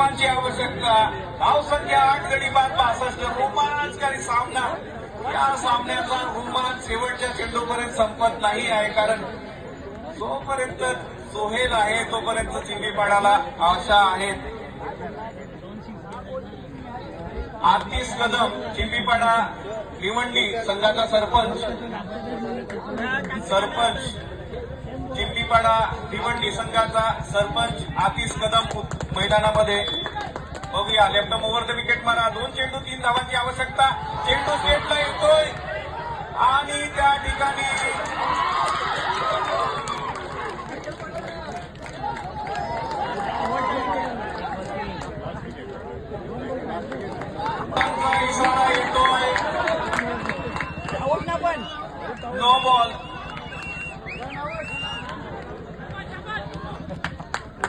धावांची आवश्यकता धावसंख्या आठ गडी बाद पासष्ट रोमांचकारी सामना. या सामन्याचा रोमांच शेवटच्या चेंडूपर्यंत संपत नाही आहे कारण जोपर्यंत सोहेल आहे तोपर्यंत चिंबीपाडाला आशा आहेत आतिश कदम चिंपीपाडा भिवंडी संघाचा सरपंच. सरपंच. जिल्लीपाडा भिवंडी संघाचा सरपंच आतिश कदम मैदानामध्ये. बघूया लेफ्टम ओव्हर द विकेट मारा. दोन चेंडू तीन धावांची आवश्यकता. चेंडू स्टेटला येतोय. आणि त्या ठिकाणी इशारा येतोय. No ball